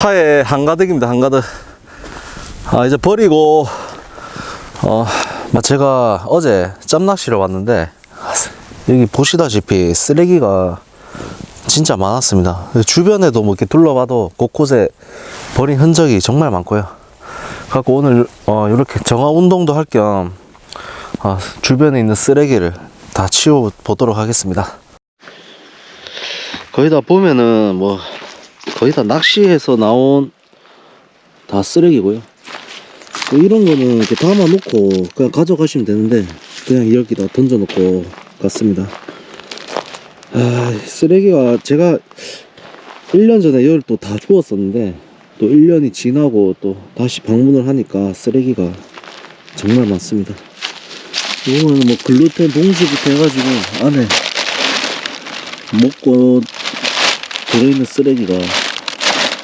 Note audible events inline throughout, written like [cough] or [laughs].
차에 한가득입니다, 한가득. 아, 이제 버리고, 어, 막 제가 어제 짬낚시를 왔는데, 여기 보시다시피 쓰레기가 진짜 많았습니다. 주변에도 뭐 이렇게 둘러봐도 곳곳에 버린 흔적이 정말 많고요. 갖고 오늘, 어, 이렇게 정화 운동도 할 겸, 아, 주변에 있는 쓰레기를 다 치워 보도록 하겠습니다. 거의 다 보면은 뭐 거의 다 낚시해서 나온 다 쓰레기고요. 뭐 이런 거는 이렇게 담아 놓고 그냥 가져가시면 되는데 그냥 여기다 던져 놓고 갔습니다. 아, 쓰레기가 제가 1년 전에 이걸 또 다 주웠었는데 또 1년이 지나고 또 다시 방문을 하니까 쓰레기가 정말 많습니다. 이거는 뭐 글루텐 봉지부터 해가지고 안에 먹고 들어있는 쓰레기가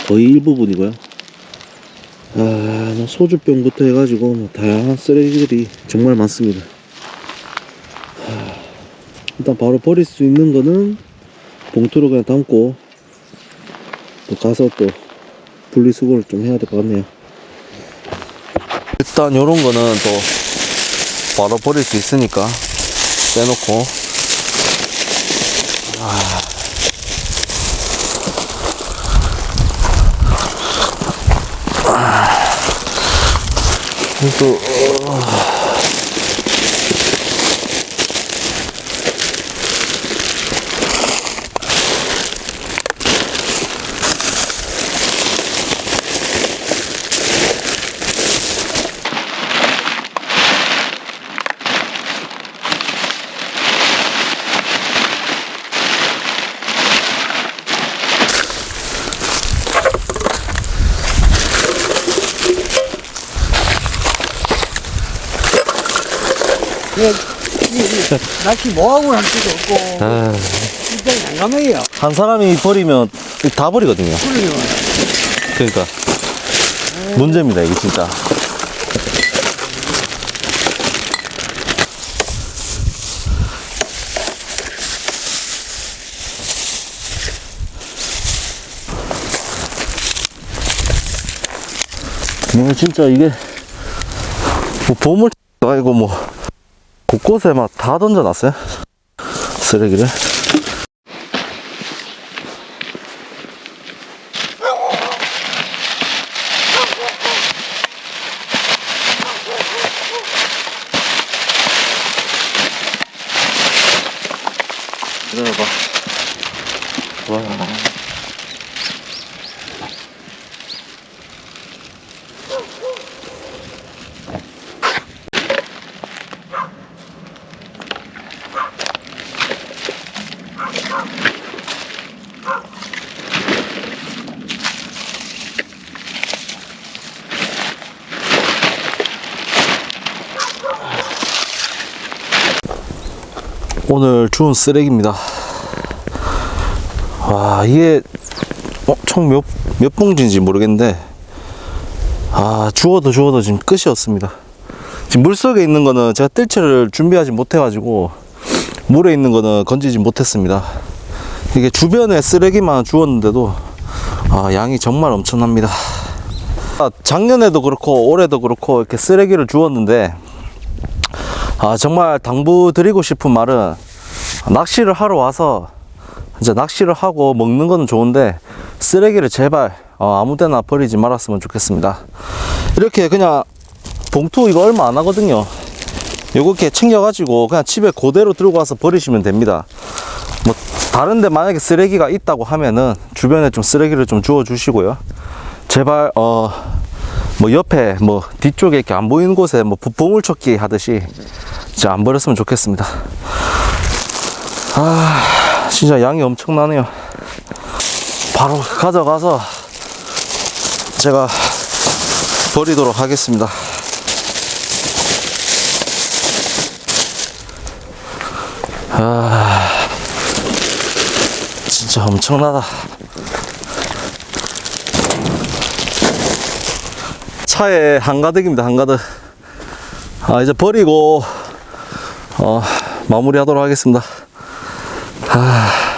거의 일부분이고요. 아, 뭐 소주병부터 해가지고 뭐 다양한 쓰레기들이 정말 많습니다. 하, 일단 바로 버릴 수 있는 거는 봉투로 그냥 담고 또 가서 또 분리수거를 좀 해야 될 것 같네요. 일단 요런 거는 또 바로 버릴 수 있으니까 빼놓고 또 낚시 뭐하고 할 수도 없고. 아, 진짜 난감해요. 한 사람이 버리면 다 버리거든요. 그러면 그러니까 문제입니다 이게 진짜. 뭐 진짜 이게 뭐 보물 [laughs] 아니고 뭐 곳곳에 막 다 던져놨어요 쓰레기를. 기다려봐. 와. 오늘 주운 쓰레기입니다. 와, 이게, 어, 총 몇, 몇 봉지인지 모르겠는데, 아, 주워도 주워도 지금 끝이 없습니다. 지금 물 속에 있는 거는 제가 뜰채를 준비하지 못해 가지고, 물에 있는 거는 건지지 못했습니다. 이게 주변에 쓰레기만 주웠는데도, 아, 양이 정말 엄청납니다. 아, 작년에도 그렇고, 올해도 그렇고, 이렇게 쓰레기를 주웠는데, 아, 정말 당부드리고 싶은 말은, 낚시를 하러 와서 이제 낚시를 하고 먹는 거는 좋은데 쓰레기를 제발 어, 아무 데나 버리지 말았으면 좋겠습니다. 이렇게 그냥 봉투 이거 얼마 안 하거든요. 요렇게 챙겨가지고 그냥 집에 그대로 들고 와서 버리시면 됩니다. 뭐 다른데 만약에 쓰레기가 있다고 하면은 주변에 좀 쓰레기를 좀 주워 주시고요. 제발 어 뭐 옆에 뭐 뒤쪽에 이렇게 안 보이는 곳에 뭐 보물 찾기 하듯이 진짜 안 버렸으면 좋겠습니다. 아, 진짜 양이 엄청나네요. 바로 가져가서 제가 버리도록 하겠습니다. 아, 진짜 엄청나다. 차에 한가득입니다, 한가득. 아, 이제 버리고, 어, 마무리 하도록 하겠습니다. 아.